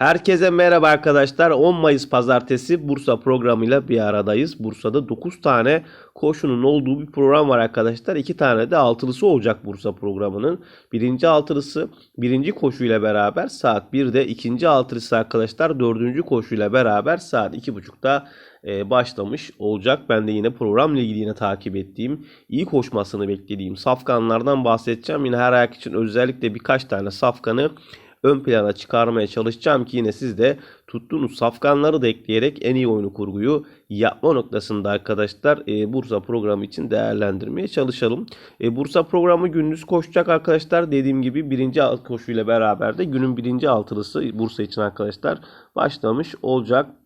Herkese merhaba arkadaşlar. 10 Mayıs pazartesi Bursa programıyla bir aradayız. Bursa'da 9 tane koşunun olduğu bir program var arkadaşlar. 2 tane de altılısı olacak Bursa programının. Birinci altılısı birinci koşuyla beraber saat 1'de ikinci altılısı arkadaşlar dördüncü koşuyla beraber saat 2.30'da e, başlamış olacak. Ben de yine programla ilgili yine takip ettiğim, iyi koşmasını beklediğim safkanlardan bahsedeceğim. Yine her ayak için özellikle birkaç tane safkanı ön plana çıkarmaya çalışacağım ki yine siz de tuttuğunuz safkanları da ekleyerek en iyi oyunu kurguyu yapma noktasında arkadaşlar e, Bursa programı için değerlendirmeye çalışalım. E, Bursa programı gündüz koşacak arkadaşlar. Dediğim gibi birinci alt koşuyla beraber de günün birinci altılısı Bursa için arkadaşlar başlamış olacak.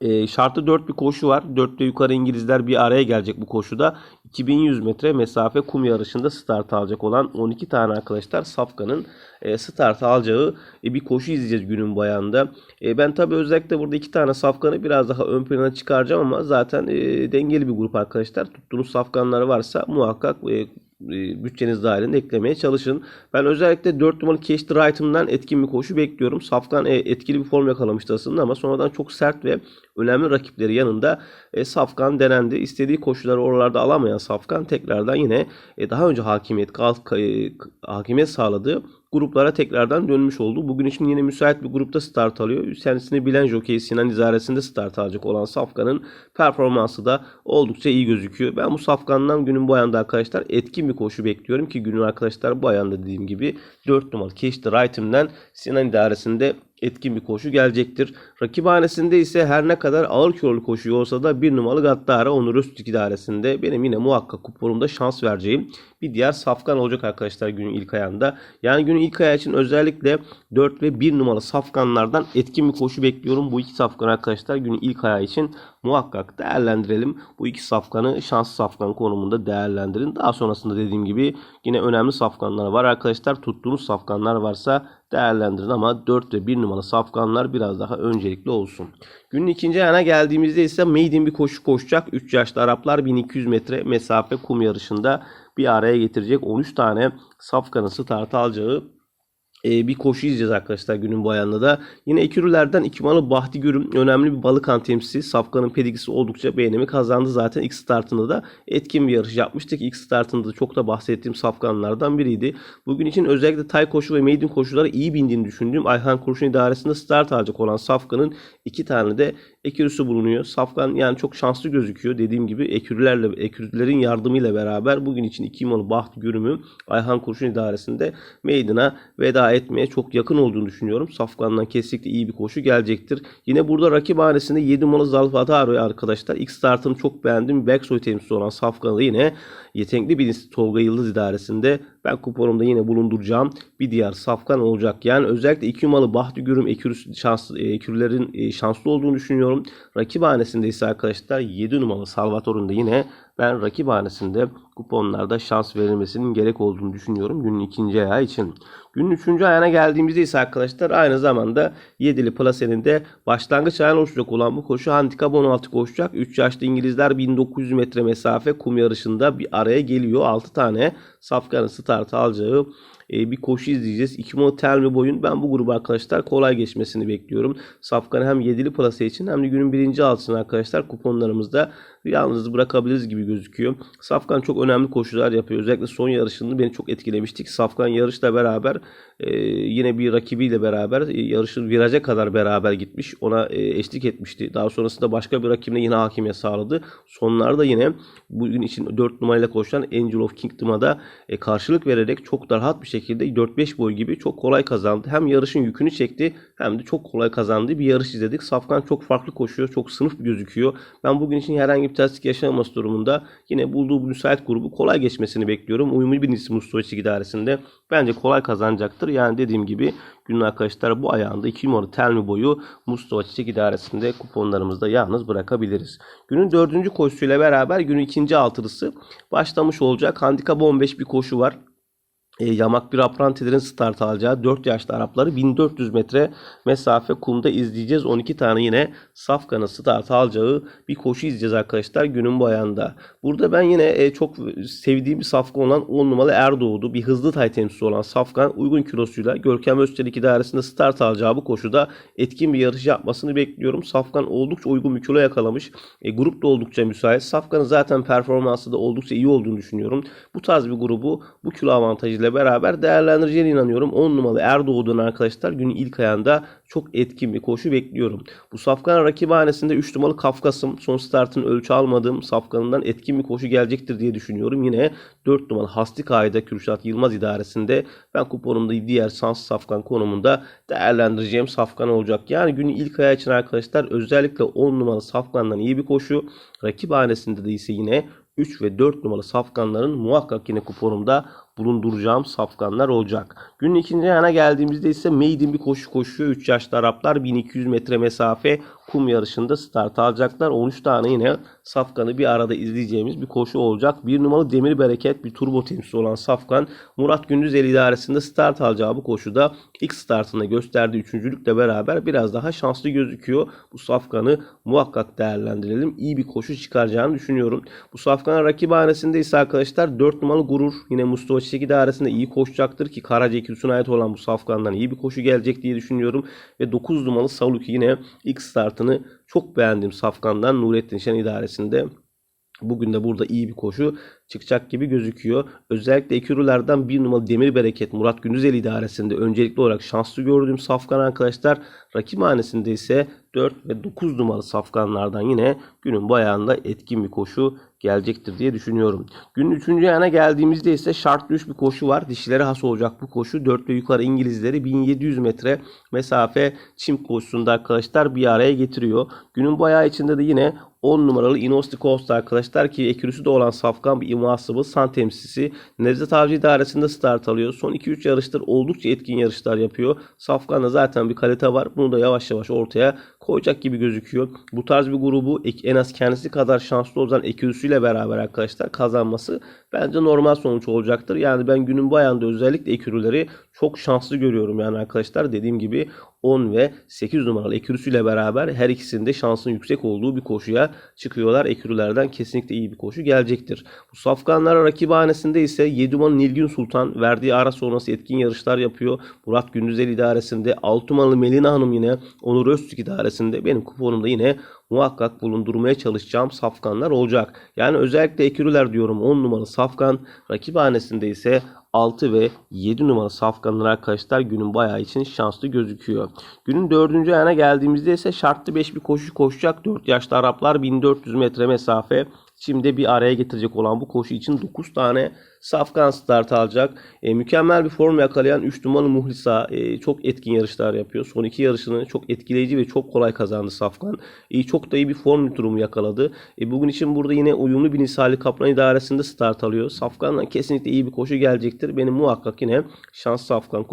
E, şartı 4 bir koşu var. 4'te yukarı İngilizler bir araya gelecek bu koşuda. 2100 metre mesafe kum yarışında start alacak olan 12 tane arkadaşlar Safkan'ın e, start alacağı e, bir koşu izleyeceğiz günün bayanda. E, ben tabi özellikle burada iki tane Safkan'ı biraz daha ön plana çıkaracağım ama zaten e, dengeli bir grup arkadaşlar. Tuttuğunuz Safkanları varsa muhakkak e, bütçeniz dahilinde eklemeye çalışın. Ben özellikle 4 numaralı Cash the Right'ımdan etkin bir koşu bekliyorum. Safkan e, etkili bir form yakalamıştı aslında ama sonradan çok sert ve önemli rakipleri yanında e, Safkan denendi. İstediği koşuları oralarda alamayan Safkan tekrardan yine e, daha önce hakimiyet e, hakimiyet sağladığı gruplara tekrardan dönmüş oldu. Bugün için yine müsait bir grupta start alıyor. Kendisini bilen jockey Sinan izaresinde start alacak olan Safkan'ın performansı da oldukça iyi gözüküyor. Ben bu Safkan'dan günün bu ayında arkadaşlar etkin bir koşu bekliyorum ki günün arkadaşlar bu ayında dediğim gibi 4 numaralı the Right'imden Sinan idaresinde etkin bir koşu gelecektir. Rakiphanesinde ise her ne kadar ağır kilolu koşu olsa da bir numaralı Gattara Onur Öztürk idaresinde benim yine muhakkak kuponumda şans vereceğim bir diğer safkan olacak arkadaşlar günün ilk ayağında. Yani günün ilk ayağı için özellikle 4 ve 1 numaralı safkanlardan etkin bir koşu bekliyorum. Bu iki safkan arkadaşlar günün ilk ayağı için muhakkak değerlendirelim. Bu iki safkanı şanslı safkan konumunda değerlendirin. Daha sonrasında dediğim gibi yine önemli safkanlar var arkadaşlar. Tuttuğunuz safkanlar varsa değerlendirin ama 4 ve 1 numaralı safkanlar biraz daha öncelikli olsun. Günün ikinci ayağına geldiğimizde ise maiden bir koşu koşacak. 3 yaşlı Araplar 1200 metre mesafe kum yarışında bir araya getirecek 13 tane safkanın startı alacağı e, bir koşu izleyeceğiz arkadaşlar günün bu ayağında da. Yine ekürülerden İkmalı Bahti Gürüm önemli bir balık antemsi. Safkan'ın pedigisi oldukça beğenimi kazandı. Zaten ilk startında da etkin bir yarış yapmıştık. İlk startında da çok da bahsettiğim Safkanlardan biriydi. Bugün için özellikle tay koşu ve maiden koşuları iyi bindiğini düşündüğüm Ayhan Kurşun idaresinde start alacak olan Safkan'ın iki tane de ekürüsü bulunuyor. Safkan yani çok şanslı gözüküyor. Dediğim gibi ekürülerle ekürülerin yardımıyla beraber bugün için iki imalı Bahti Gürüm'ü Ayhan Kurşun idaresinde meydan'a veda etmeye çok yakın olduğunu düşünüyorum. Safkan'dan kesinlikle iyi bir koşu gelecektir. Yine burada rakip hanesinde 7 numaralı Zalfataro arkadaşlar. İlk startını çok beğendim. Backsoy temsilcisi olan Safkan'ı yine yetenekli bir Tolga Yıldız idaresinde ben kuponumda yine bulunduracağım bir diğer safkan olacak. Yani özellikle 2 numaralı Bahtı Gürüm ekürüs, şans, ekürülerin e, şanslı olduğunu düşünüyorum. Rakip hanesinde ise arkadaşlar 7 numaralı Salvator'un da yine ben rakip hanesinde kuponlarda şans verilmesinin gerek olduğunu düşünüyorum günün ikinci ayağı için. Günün üçüncü ayağına geldiğimizde ise arkadaşlar aynı zamanda 7'li plasenin de başlangıç ayağına oluşacak olan bu koşu handikap 16 koşacak. 3 yaşlı İngilizler 1900 metre mesafe kum yarışında bir araya geliyor. 6 tane safkanın start alacağı e, bir koşu izleyeceğiz. 2 mod termi boyun ben bu grubu arkadaşlar kolay geçmesini bekliyorum. Safkan'ı hem 7'li plase için hem de günün birinci altısını arkadaşlar kuponlarımızda yalnız bırakabiliriz gibi gözüküyor. Safkan çok önemli koşular yapıyor. Özellikle son yarışında beni çok etkilemiştik. Safkan yarışla beraber e, yine bir rakibiyle beraber e, yarışın viraja kadar beraber gitmiş. Ona e, eşlik etmişti. Daha sonrasında başka bir rakibine yine hakimiyet sağladı. Sonlarda yine bugün için 4 numarayla koşan Angel of Kingdom'a da e, karşılık vererek çok da rahat bir şekilde 4-5 boy gibi çok kolay kazandı. Hem yarışın yükünü çekti hem de çok kolay kazandığı bir yarış izledik. Safkan çok farklı koşuyor. Çok sınıf gözüküyor. Ben bugün için herhangi bir terslik yaşanması durumunda yine bulduğu bu müsait grubu kolay geçmesini bekliyorum. Uyumlu bir isim Mustovic idaresinde bence kolay kazanacaktır. Yani dediğim gibi günün arkadaşlar bu ayağında 2 numaralı telmi boyu Mustafa Çiçek idaresinde kuponlarımızda yalnız bırakabiliriz. Günün dördüncü koşusuyla beraber günün ikinci altılısı başlamış olacak. Handikap 15 bir koşu var. E, Yamak bir aprantilerin start alacağı 4 yaşlı Arapları 1400 metre mesafe kumda izleyeceğiz. 12 tane yine Safkan'ın start alacağı bir koşu izleyeceğiz arkadaşlar günün bu ayağında. Burada ben yine e, çok sevdiğim bir Safkan olan 10 numaralı Erdoğdu. Bir hızlı tay temsilcisi olan Safkan uygun kilosuyla Görkem Özçelik idaresinde start alacağı bu koşuda etkin bir yarış yapmasını bekliyorum. Safkan oldukça uygun bir kilo yakalamış. E, grup da oldukça müsait. Safkan'ın zaten performansı da oldukça iyi olduğunu düşünüyorum. Bu tarz bir grubu bu kilo avantajıyla beraber değerlendireceğine inanıyorum. 10 numaralı Erdoğdu'nun arkadaşlar günün ilk ayağında çok etkin bir koşu bekliyorum. Bu Safkan rakibhanesinde 3 numaralı Kafkas'ım son startın ölçü almadığım Safkan'ından etkin bir koşu gelecektir diye düşünüyorum. Yine 4 numaralı Hastik Ayda Kürşat Yılmaz idaresinde ben kuponumda diğer sans Safkan konumunda değerlendireceğim Safkan olacak. Yani günün ilk ayağı için arkadaşlar özellikle 10 numaralı Safkan'dan iyi bir koşu. Rakibhanesinde de ise yine 3 ve 4 numaralı safkanların muhakkak yine kuponumda bulunduracağım safkanlar olacak. Günün ikinci ayağına geldiğimizde ise maiden bir koşu koşuyor. 3 yaşlı Araplar 1200 metre mesafe kum yarışında start alacaklar. 13 tane yine safkanı bir arada izleyeceğimiz bir koşu olacak. Bir numaralı Demir Bereket bir turbo temsilcisi olan safkan Murat Gündüz el idaresinde start alacağı bu koşuda ilk startında gösterdiği üçüncülükle beraber biraz daha şanslı gözüküyor. Bu safkanı muhakkak değerlendirelim. İyi bir koşu çıkaracağını düşünüyorum. Bu safkanın rakibhanesinde ise arkadaşlar 4 numaralı Gurur yine Mustafa Çiçek idaresinde iyi koşacaktır ki Karaca ikilisine ait olan bu safkandan iyi bir koşu gelecek diye düşünüyorum. Ve 9 numaralı Saluki yine ilk startını çok beğendiğim safkandan Nurettin Şen idaresinde Bugün de burada iyi bir koşu çıkacak gibi gözüküyor. Özellikle ekürülerden bir numaralı Demir Bereket Murat Gündüzel idaresinde öncelikli olarak şanslı gördüğüm safkan arkadaşlar. Rakibhanesinde ise 4 ve 9 numaralı safkanlardan yine günün bu ayağında etkin bir koşu gelecektir diye düşünüyorum. Günün 3. ayağına geldiğimizde ise şartlı 3 bir koşu var. Dişilere has olacak bu koşu. 4 ve yukarı İngilizleri 1700 metre mesafe çim koşusunda arkadaşlar bir araya getiriyor. Günün bu ayağı içinde de yine 10 numaralı Inosti Costa arkadaşlar ki ekürüsü de olan safkan bir imasıbı san temsilcisi. Nevzat Avcı idaresinde start alıyor. Son 2-3 yarıştır oldukça etkin yarışlar yapıyor. Safkan'da zaten bir kalite var. Bunu da yavaş yavaş ortaya koyacak gibi gözüküyor. Bu tarz bir grubu en az kendisi kadar şanslı olan ekürüsüyle beraber arkadaşlar kazanması bence normal sonuç olacaktır. Yani ben günün bu ayağında özellikle ekürüleri çok şanslı görüyorum yani arkadaşlar. Dediğim gibi 10 ve 8 numaralı ekürüsüyle beraber her ikisinde şansın yüksek olduğu bir koşuya çıkıyorlar. Ekürülerden kesinlikle iyi bir koşu gelecektir. Bu safkanlar rakibhanesinde ise 7 numaralı Nilgün Sultan verdiği ara sonrası etkin yarışlar yapıyor. Murat Gündüzel idaresinde 6 numaralı Melina Hanım yine Onur Öztürk idaresinde benim kuponumda yine muhakkak bulundurmaya çalışacağım safkanlar olacak. Yani özellikle ekürüler diyorum 10 numaralı safkan rakibhanesinde ise 6 ve 7 numaralı safkanlar arkadaşlar günün bayağı için şanslı gözüküyor. Günün 4. ayağına geldiğimizde ise şartlı 5 bir koşu koşacak. 4 yaşlı Araplar 1400 metre mesafe. Şimdi bir araya getirecek olan bu koşu için 9 tane Safkan start alacak. E, mükemmel bir form yakalayan 3 numaralı Muhlisa e, çok etkin yarışlar yapıyor. Son iki yarışını çok etkileyici ve çok kolay kazandı Safkan. E, çok da iyi bir form durumu yakaladı. E, bugün için burada yine uyumlu bir Nisali Kaplan idaresinde start alıyor. Safkan'dan kesinlikle iyi bir koşu gelecektir. Benim muhakkak yine şans Safkan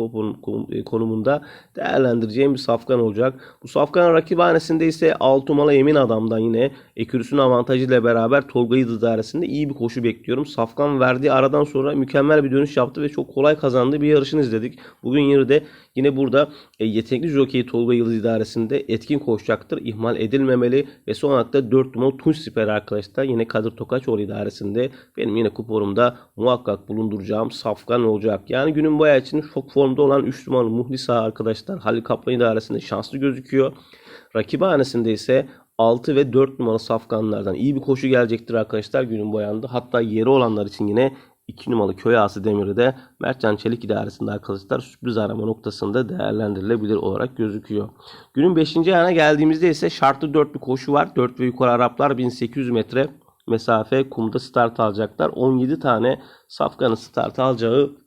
e, konumunda değerlendireceğim bir Safkan olacak. Bu Safkan rakibhanesinde ise 6 numaralı Emin Adam'dan yine ekürüsün avantajıyla beraber Tolga idaresinde iyi bir koşu bekliyorum. Safkan verdiği aradan Ondan sonra mükemmel bir dönüş yaptı ve çok kolay kazandığı bir yarışını izledik. Bugün de yine burada e, yetenekli jockey Tolga Yıldız idaresinde etkin koşacaktır. İhmal edilmemeli ve son olarak da 4 numaralı Tunç Siper arkadaşlar yine Kadir Tokaçoğlu idaresinde benim yine kuponumda muhakkak bulunduracağım safkan olacak. Yani günün bayağı için çok formda olan 3 numaralı Muhlisa arkadaşlar Halil Kaplan idaresinde şanslı gözüküyor. Rakibhanesinde ise 6 ve 4 numaralı safkanlardan iyi bir koşu gelecektir arkadaşlar günün boyanında. Hatta yeri olanlar için yine 2 numaralı köy ağası demiri de Mertcan Çelik idaresinde arkadaşlar sürpriz arama noktasında değerlendirilebilir olarak gözüküyor. Günün 5. ayağına geldiğimizde ise şartlı 4 bir koşu var. 4 ve yukarı Araplar 1800 metre mesafe kumda start alacaklar. 17 tane safkanın start alacağı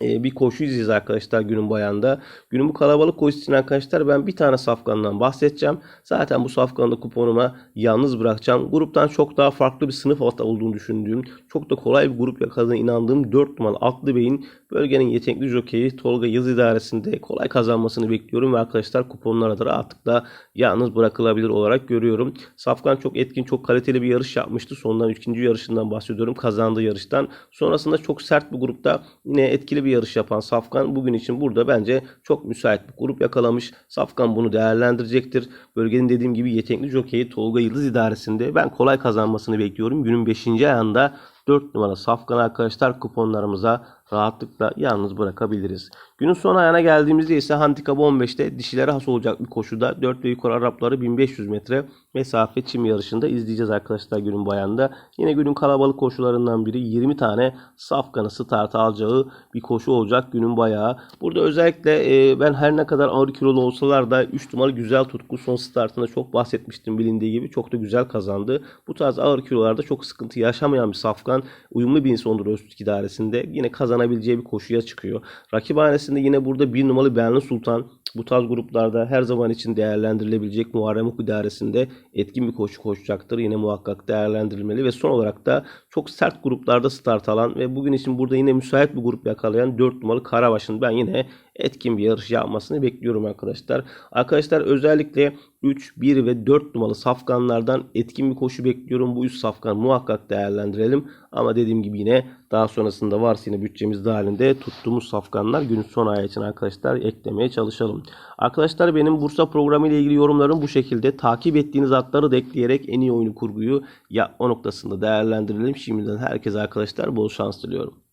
bir koşu izleyeceğiz arkadaşlar günün bayanda. Günün bu kalabalık koşusu için arkadaşlar ben bir tane safkandan bahsedeceğim. Zaten bu safkanı da kuponuma yalnız bırakacağım. Gruptan çok daha farklı bir sınıf altta olduğunu düşündüğüm, çok da kolay bir grup yakaladığına inandığım 4 numaralı Atlı Bey'in bölgenin yetenekli jokeyi Tolga Yız idaresinde kolay kazanmasını bekliyorum ve arkadaşlar kuponlara da rahatlıkla yalnız bırakılabilir olarak görüyorum. Safkan çok etkin, çok kaliteli bir yarış yapmıştı. Sondan 3. yarışından bahsediyorum. Kazandığı yarıştan. Sonrasında çok sert bir grupta yine etkili bir yarış yapan Safkan bugün için burada bence çok müsait bir grup yakalamış. Safkan bunu değerlendirecektir. Bölgenin dediğim gibi yetenekli jokeyi Tolga Yıldız idaresinde ben kolay kazanmasını bekliyorum. Günün 5. ayağında 4 numara Safkan arkadaşlar kuponlarımıza rahatlıkla yalnız bırakabiliriz. Günün son ayağına geldiğimizde ise handikap 15'te dişilere has olacak bir koşuda 4 ve yukarı Arapları 1500 metre mesafe çim yarışında izleyeceğiz arkadaşlar günün bayanda. Yine günün kalabalık koşularından biri 20 tane Safkan'ı start alacağı bir koşu olacak günün bayağı. Burada özellikle e, ben her ne kadar ağır kilolu olsalar da 3 numaralı güzel tutku son startında çok bahsetmiştim bilindiği gibi çok da güzel kazandı. Bu tarz ağır kilolarda çok sıkıntı yaşamayan bir Safkan uyumlu bir insondur Öztürk idaresinde. Yine kazanabileceği bir koşuya çıkıyor. Rakip hanesinde yine burada bir numaralı Benli Sultan bu tarz gruplarda her zaman için değerlendirilebilecek Muharrem Hukuk idaresinde etkin bir koşu koşacaktır. Yine muhakkak değerlendirilmeli ve son olarak da çok sert gruplarda start alan ve bugün için burada yine müsait bir grup yakalayan 4 numaralı Karabaş'ın ben yine etkin bir yarış yapmasını bekliyorum arkadaşlar. Arkadaşlar özellikle 3, 1 ve 4 numaralı safkanlardan etkin bir koşu bekliyorum. Bu 3 safkan muhakkak değerlendirelim. Ama dediğim gibi yine daha sonrasında varsa yine bütçemiz dahilinde tuttuğumuz safkanlar günün son ayı için arkadaşlar eklemeye çalışalım. Arkadaşlar benim Bursa programı ile ilgili yorumlarım bu şekilde. Takip ettiğiniz atları da ekleyerek en iyi oyunu kurguyu yapma noktasında değerlendirelim. Şimdiden herkese arkadaşlar bol şans diliyorum.